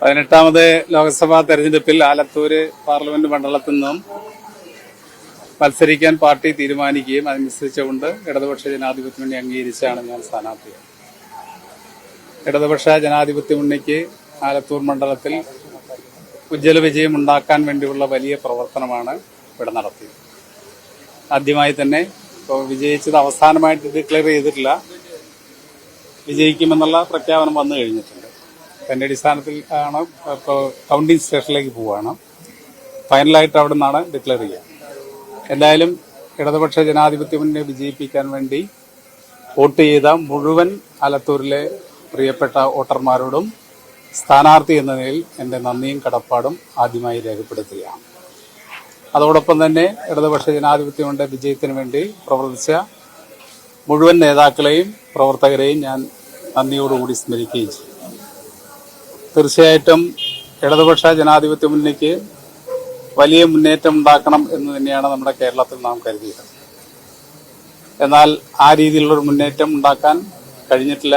പതിനെട്ടാമത് ലോക്സഭാ തെരഞ്ഞെടുപ്പിൽ ആലത്തൂര് പാർലമെന്റ് മണ്ഡലത്തിൽ നിന്നും മത്സരിക്കാൻ പാർട്ടി തീരുമാനിക്കുകയും അതനുസരിച്ചുകൊണ്ട് ഇടതുപക്ഷ ജനാധിപത്യ മുന്നണി അംഗീകരിച്ചാണ് ഞാൻ സ്ഥാനാർത്ഥി. ഇടതുപക്ഷ ജനാധിപത്യ മുന്നണിക്ക് ആലത്തൂർ മണ്ഡലത്തിൽ ഉജ്ജ്വല വിജയം ഉണ്ടാക്കാൻ വേണ്ടിയുള്ള വലിയ പ്രവർത്തനമാണ് ഇവിടെ നടത്തിയത്. ആദ്യമായി തന്നെ ഇപ്പോൾ വിജയിച്ചത് അവസാനമായിട്ട് ഡിക്ലെയർ ചെയ്തിട്ടില്ല. വിജയിക്കുമെന്നുള്ള പ്രഖ്യാപനം വന്നു കഴിഞ്ഞിട്ടുണ്ട്. അതിന്റെ അടിസ്ഥാനത്തിൽ ആണ് ഇപ്പോൾ കൗണ്ടിംഗ് സ്റ്റേഷനിലേക്ക് പോവുകയാണ്. ഫൈനലായിട്ട് അവിടെ നിന്നാണ് ഡിക്ലെയർ ചെയ്യുക. എന്തായാലും ഇടതുപക്ഷ ജനാധിപത്യ മുന്നേ വിജയിപ്പിക്കാൻ വേണ്ടി വോട്ട് ചെയ്ത മുഴുവൻ ആലത്തൂരിലെ പ്രിയപ്പെട്ട വോട്ടർമാരോടും സ്ഥാനാർത്ഥി എന്ന നിലയിൽ എന്റെ നന്ദിയും കടപ്പാടും ആദ്യമായി രേഖപ്പെടുത്തുകയാണ്. അതോടൊപ്പം തന്നെ ഇടതുപക്ഷ ജനാധിപത്യ ജനാധിപത്യങ്ങളുടെ വിജയത്തിന് വേണ്ടി പ്രവർത്തിച്ച മുഴുവൻ നേതാക്കളെയും പ്രവർത്തകരെയും ഞാൻ നന്ദിയോടുകൂടി സ്മരിക്കുകയും ചെയ്യും. തീർച്ചയായിട്ടും ഇടതുപക്ഷ ജനാധിപത്യ മുന്നണിക്ക് വലിയ മുന്നേറ്റം ഉണ്ടാക്കണം എന്ന് തന്നെയാണ് നമ്മുടെ കേരളത്തിൽ നാം കരുതിയത് എന്നാൽ ആ രീതിയിലുള്ളൊരു മുന്നേറ്റം ഉണ്ടാക്കാൻ കഴിഞ്ഞിട്ടില്ല.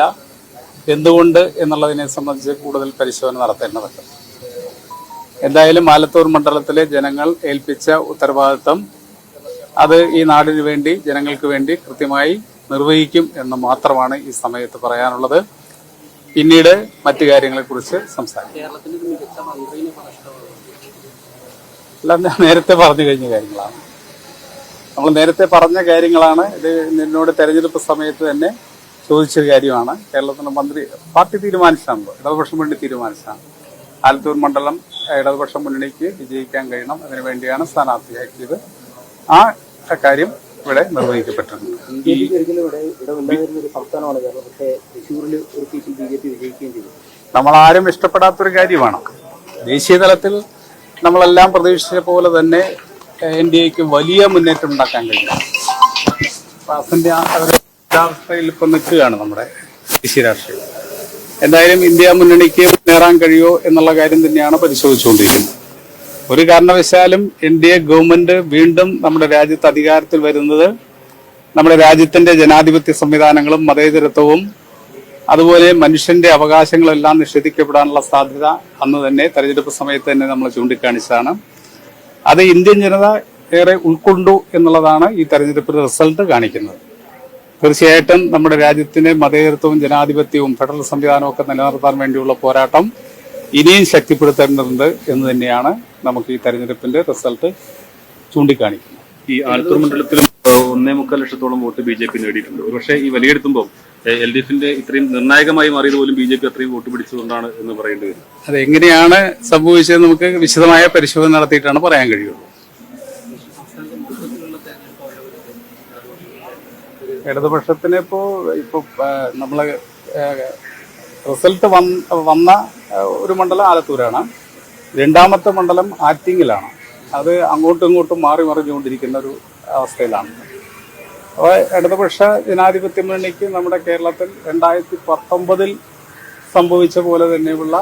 എന്തുകൊണ്ട് എന്നുള്ളതിനെ സംബന്ധിച്ച് കൂടുതൽ പരിശോധന നടത്തേണ്ടതുണ്ട്. എന്തായാലും ആലത്തൂർ മണ്ഡലത്തിലെ ജനങ്ങൾ ഏൽപ്പിച്ച ഉത്തരവാദിത്വം അത് ഈ നാടിനു വേണ്ടി ജനങ്ങൾക്ക് വേണ്ടി കൃത്യമായി നിർവഹിക്കും എന്ന് മാത്രമാണ് ഈ സമയത്ത് പറയാനുള്ളത്. പിന്നീട് മറ്റു കാര്യങ്ങളെക്കുറിച്ച് സംസാരിക്കാം. മന്ത്രിനെ നഷ്ടമാണ് എല്ലാം ഞാൻ നേരത്തെ പറഞ്ഞു കഴിഞ്ഞ കാര്യങ്ങളാണ്. നമ്മൾ നേരത്തെ പറഞ്ഞ കാര്യങ്ങളാണ്. ഇത് നിന്നോട് തെരഞ്ഞെടുപ്പ് സമയത്ത് തന്നെ ചോദിച്ച കാര്യമാണ്. കേരളത്തിലെ മന്ത്രി പാർട്ടി തീരുമാനിച്ചാണല്ലോ ഇടതുപക്ഷം മുന്നണി തീരുമാനിച്ചാണ്. ആലത്തൂർ മണ്ഡലം ഇടതുപക്ഷ മുന്നണിക്ക് വിജയിക്കാൻ കഴിയണം. അതിനുവേണ്ടിയാണ് സ്ഥാനാർത്ഥിയാക്കിയത്. ആ കാര്യം ഇവിടെ നിർവഹിക്കപ്പെട്ടിട്ടുണ്ട് നമ്മൾ ആരും ഇഷ്ടപ്പെടാത്തൊരു കാര്യമാണ്. ദേശീയ തലത്തിൽ നമ്മളെല്ലാം പ്രതീക്ഷിച്ച പോലെ തന്നെ എൻ ഡി എക്ക് വലിയ മുന്നേറ്റം ഉണ്ടാക്കാൻ കഴിയും. ഇപ്പൊ നിൽക്കുകയാണ് നമ്മുടെ ദേശീയ രാഷ്ട്രീയം. എന്തായാലും ഇന്ത്യ മുന്നണിക്ക് മുന്നേറാൻ കഴിയുമോ എന്നുള്ള കാര്യം തന്നെയാണ് പരിശോധിച്ചുകൊണ്ടിരിക്കുന്നത്. ഒരു കാരണവശാലും എൻ ഡി എ ഗവൺമെന്റ് വീണ്ടും നമ്മുടെ രാജ്യത്ത് അധികാരത്തിൽ വരുന്നത് നമ്മുടെ രാജ്യത്തിന്റെ ജനാധിപത്യ സംവിധാനങ്ങളും മതേതരത്വവും അതുപോലെ മനുഷ്യന്റെ അവകാശങ്ങളെല്ലാം നിഷേധിക്കപ്പെടാനുള്ള സാധ്യത അന്ന് തന്നെ തെരഞ്ഞെടുപ്പ് സമയത്ത് തന്നെ നമ്മൾ ചൂണ്ടിക്കാണിച്ചതാണ്. അത് ഇന്ത്യൻ ജനത ഏറെ ഉൾക്കൊണ്ടു എന്നുള്ളതാണ് ഈ തെരഞ്ഞെടുപ്പിന്റെ റിസൾട്ട് കാണിക്കുന്നത്. തീർച്ചയായിട്ടും നമ്മുടെ രാജ്യത്തിന്റെ മതേതരത്വവും ജനാധിപത്യവും ഫെഡറൽ സംവിധാനവും ഒക്കെ നിലനിർത്താൻ വേണ്ടിയുള്ള പോരാട്ടം ഇനിയും ശക്തിപ്പെടുത്തേണ്ടതുണ്ട് എന്ന് തന്നെയാണ് നമുക്ക് ഈ തെരഞ്ഞെടുപ്പിന്റെ റിസൾട്ട് ചൂണ്ടിക്കാണിക്കുന്നത്. ഈ ആലത്തൂർ മണ്ഡലത്തിലും ഒന്നേ മുക്കാൽ ലക്ഷത്തോളം വോട്ട് ബി ജെ പി നേടിയിട്ടുണ്ട്. പക്ഷേ ഈ വിലയിരുത്തുമ്പോൾ എൽ ഡി എഫിന്റെ ഇത്രയും നിർണായകമായി മാറിയത് പോലും ബി ജെ പി അത്രയും വോട്ട് പിടിച്ചതുകൊണ്ടാണ് എന്ന് പറയേണ്ടി വരും. അത് എങ്ങനെയാണ് സംഭവിച്ചത് നമുക്ക് വിശദമായ പരിശോധന നടത്തിയിട്ടാണ് പറയാൻ കഴിയുള്ളൂ. ഇടതുപക്ഷത്തിന് ഇപ്പോ നമ്മൾ റിസൾട്ട് വന്ന ഒരു മണ്ഡലം ആലത്തൂരാണ്. രണ്ടാമത്തെ മണ്ഡലം ആറ്റിങ്ങിലാണ്. അത് അങ്ങോട്ടും ഇങ്ങോട്ടും മാറി മറിഞ്ഞുകൊണ്ടിരിക്കുന്ന ഒരു അവസ്ഥയിലാണ്. അപ്പോൾ ഇടതുപക്ഷ ജനാധിപത്യ മുന്നണിക്ക് നമ്മുടെ കേരളത്തിൽ രണ്ടായിരത്തി പത്തൊമ്പതിൽ സംഭവിച്ച പോലെ തന്നെയുള്ള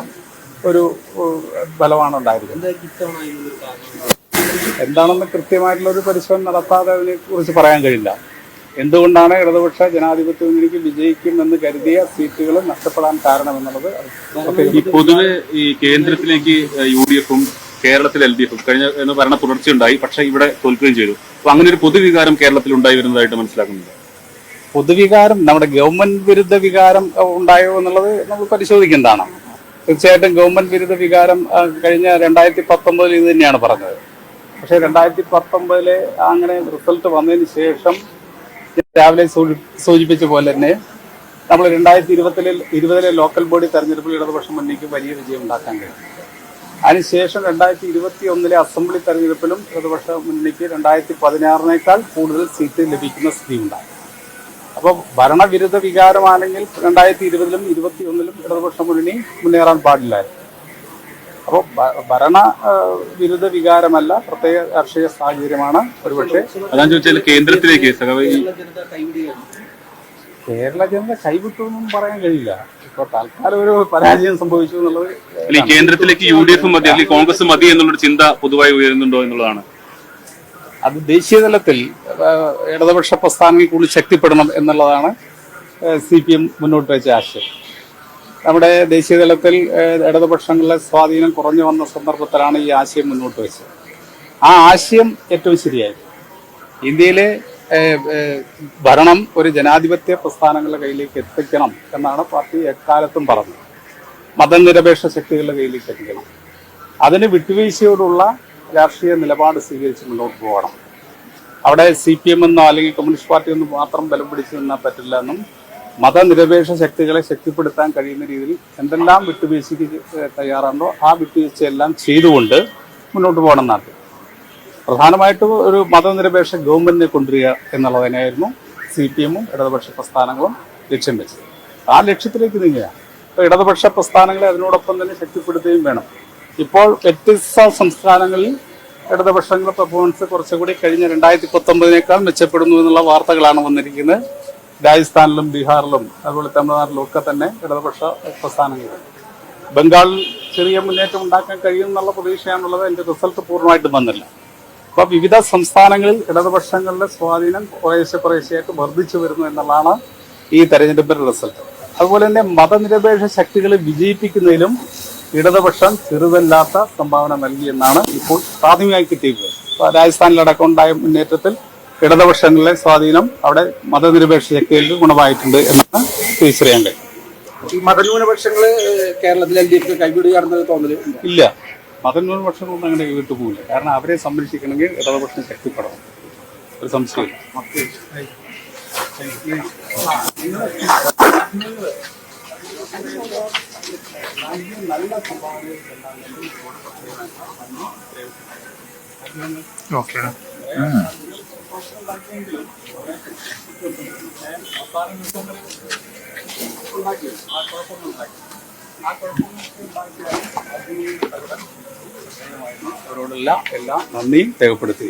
ഒരു ബലമാണ് ഉണ്ടായിരിക്കുന്നത്. കാരണം? എന്താണെന്ന് കൃത്യമായിട്ടുള്ള ഒരു പരിശോധന നടത്താതെ അതിനെ കുറിച്ച് പറയാൻ കഴിയില്ല. എന്തുകൊണ്ടാണ് ഇടതുപക്ഷ ജനാധിപത്യ മുന്നണിക്ക് വിജയിക്കുമെന്ന് കരുതിയ സീറ്റുകൾ നഷ്ടപ്പെടാൻ കാരണം എന്നുള്ളത് ഈ പൊതുവെ ഈ കേന്ദ്രത്തിലേക്ക് യു ഡി എഫും കേരളത്തിൽ എൽ ഡി എഫും കഴിഞ്ഞ ഭരണ തുടർച്ചയുണ്ടായി പക്ഷേ ഇവിടെ തോൽക്കുകയും ചെയ്തു. അപ്പൊ അങ്ങനെ ഒരു പൊതുവികാരം കേരളത്തിൽ ഉണ്ടായി വരുന്നതായിട്ട് മനസ്സിലാക്കുന്നുണ്ട്. പൊതുവികാരം നമ്മുടെ ഗവൺമെന്റ് വിരുദ്ധ വികാരം ഉണ്ടായോ എന്നുള്ളത് നമ്മൾ പരിശോധിക്കേണ്ടതാണ്. തീർച്ചയായിട്ടും ഗവൺമെന്റ് വിരുദ്ധ വികാരം കഴിഞ്ഞ രണ്ടായിരത്തി പത്തൊമ്പതിൽ ഇത് തന്നെയാണ് പറഞ്ഞത്. പക്ഷെ രണ്ടായിരത്തി പത്തൊമ്പതിലെ അങ്ങനെ റിസൾട്ട് വന്നതിന് ശേഷം രാവിലെ സൂചിപ്പിച്ച പോലെ തന്നെ നമ്മൾ രണ്ടായിരത്തി ഇരുപത്തിലെ ഇരുപതിലെ ലോക്കൽ ബോഡി തെരഞ്ഞെടുപ്പിൽ ഇടതുപക്ഷം മുന്നണിക്ക് വലിയ വിജയം ഉണ്ടാക്കാൻ കഴിഞ്ഞു. അതിനുശേഷം രണ്ടായിരത്തി ഇരുപത്തി ഒന്നിലെ അസംബ്ലി തെരഞ്ഞെടുപ്പിലും ഇടതുപക്ഷ മുന്നണിക്ക് രണ്ടായിരത്തി പതിനാറിനേക്കാൾ കൂടുതൽ സീറ്റ് ലഭിക്കുന്ന സ്ഥിതി ഉണ്ടായി. അപ്പോൾ ഭരണവിരുദ്ധ വികാരമാണെങ്കിൽ രണ്ടായിരത്തി ഇരുപതിലും ഇരുപത്തി ഒന്നിലും ഇടതുപക്ഷ മുന്നണി മുന്നേറാൻ പാടില്ലായിരുന്നു. അപ്പോൾ ഭരണ വിരുദ്ധ വികാരമല്ല പ്രത്യേക രാഷ്ട്രീയ സാഹചര്യമാണ് ഒരുപക്ഷെ. അതാണ് ചോദിച്ചാൽ കേന്ദ്രത്തിലേക്ക് കേരള ജനത കൈവിട്ടു എന്നും പറയാൻ കഴിയില്ല. ഇപ്പൊ തൽക്കാലം ഒരു പരാജയം സംഭവിച്ചു എന്നുള്ളത് കേന്ദ്രത്തിലേക്ക് യു ഡി എഫ് മതി അല്ലെങ്കിൽ കോൺഗ്രസ് മതി എന്നുള്ളൊരു ചിന്ത പൊതുവായി ഉയരുന്നുണ്ടോ എന്നുള്ളതാണ്? അത് ദേശീയ തലത്തിൽ ഇടതുപക്ഷ പ്രസ്ഥാനങ്ങൾ കൂടുതൽ ശക്തിപ്പെടണം എന്നുള്ളതാണ് സി പി എം മുന്നോട്ട് വെച്ച ആശയം. നമ്മുടെ ദേശീയ തലത്തിൽ ഏഹ്, ഇടതുപക്ഷങ്ങളിലെ സ്വാധീനം കുറഞ്ഞു വന്ന സന്ദർഭത്തിലാണ് ഈ ആശയം മുന്നോട്ട് വെച്ചത്. ആ ആശയം ഏറ്റവും ശരിയായി. ഇന്ത്യയിലെ ഭരണം ഒരു ജനാധിപത്യ പ്രസ്ഥാനങ്ങളുടെ കയ്യിലേക്ക് എത്തിക്കണം എന്നാണ് പാർട്ടി എക്കാലത്തും പറഞ്ഞത്. മതനിരപേക്ഷ ശക്തികളുടെ കയ്യിലേക്ക് എത്തിക്കണം. അതിന് വിട്ടുവീഴ്ചയോടുള്ള രാഷ്ട്രീയ നിലപാട് സ്വീകരിച്ച് മുന്നോട്ട് പോകണം. അവിടെ സി പി എം എന്നോ അല്ലെങ്കിൽ കമ്മ്യൂണിസ്റ്റ് പാർട്ടി ഒന്നും മാത്രം ബലം പിടിച്ചു നിന്നാൽ പറ്റില്ല എന്നും മതനിരപേക്ഷ ശക്തികളെ ശക്തിപ്പെടുത്താൻ കഴിയുന്ന രീതിയിൽ എന്തെല്ലാം വിട്ടുവീഴ്ചയ്ക്ക് തയ്യാറാണോ ആ വിട്ടുവീഴ്ചയെല്ലാം ചെയ്തുകൊണ്ട് മുന്നോട്ട് പോകണം എന്നാണ്. പ്രധാനമായിട്ടും ഒരു മതനിരപേക്ഷ ഗവൺമെന്റിനെ കൊണ്ടുവരിക എന്നുള്ളത് തന്നെയായിരുന്നു സി പി എമ്മും ഇടതുപക്ഷ പ്രസ്ഥാനങ്ങളും ലക്ഷ്യം വെച്ചത്. ആ ലക്ഷ്യത്തിലേക്ക് നീങ്ങുകയാണ്. അപ്പോൾ ഇടതുപക്ഷ പ്രസ്ഥാനങ്ങളെ അതിനോടൊപ്പം തന്നെ ശക്തിപ്പെടുത്തുകയും വേണം. ഇപ്പോൾ വ്യത്യസ്ത സംസ്ഥാനങ്ങളിൽ ഇടതുപക്ഷങ്ങളുടെ പെർഫോമൻസ് കുറച്ചുകൂടി കഴിഞ്ഞ രണ്ടായിരത്തി പത്തൊമ്പതിനേക്കാൾ മെച്ചപ്പെടുന്നു എന്നുള്ള വാർത്തകളാണ് വന്നിരിക്കുന്നത്. രാജസ്ഥാനിലും ബീഹാറിലും അതുപോലെ തമിഴ്നാട്ടിലും ഒക്കെ തന്നെ ഇടതുപക്ഷ പ്രസ്ഥാനങ്ങൾ. ബംഗാളിൽ ചെറിയ മുന്നേറ്റം ഉണ്ടാക്കാൻ കഴിയും എന്നുള്ള പ്രതീക്ഷയാണുള്ളത്. അതിന്റെ റിസൾട്ട് പൂർണമായിട്ടും വന്നില്ല. അപ്പൊ വിവിധ സംസ്ഥാനങ്ങളിൽ ഇടതുപക്ഷങ്ങളുടെ സ്വാധീനം കുറേശ്ശെ കുറേശ്ശെയായിട്ട് വർദ്ധിച്ചു വരുന്നു എന്നുള്ളതാണ് ഈ തെരഞ്ഞെടുപ്പിന്റെ റിസൾട്ട്. അതുപോലെ തന്നെ മതനിരപേക്ഷ ശക്തികളെ വിജയിപ്പിക്കുന്നതിലും ഇടതുപക്ഷം ചെറുതല്ലാത്ത സംഭാവന നൽകിയെന്നാണ് ഇപ്പോൾ പ്രാഥമികമായി കിട്ടിയിട്ടുള്ളത്. രാജസ്ഥാനിലടക്കം ഉണ്ടായ മുന്നേറ്റത്തിൽ ഇടതുപക്ഷങ്ങളിലെ സ്വാധീനം അവിടെ മതനിരപേക്ഷ ശക്തികൾക്ക് ഗുണമായിട്ടുണ്ട് എന്നാണ് തിരിച്ചറിയാൻ കഴിയും ഈ മതന്യൂനപക്ഷങ്ങൾ കേരളത്തിൽ എൽ ഡി എഫ് കൈവിടുകയാണെന്ന് തോന്നൽ ഇല്ല. മതന്യൂനപക്ഷങ്ങളൊന്നും അങ്ങനെ വിട്ടുപോകില്ല കാരണം അവരെ സംരക്ഷിക്കണമെങ്കിൽ ഇടതുപക്ഷം ശക്തിപ്പെടണം. ഒരു സംശയമില്ല ഓക്കെ. അവരോടെല്ലാം എല്ലാം നന്ദിയും രേഖപ്പെടുത്തുക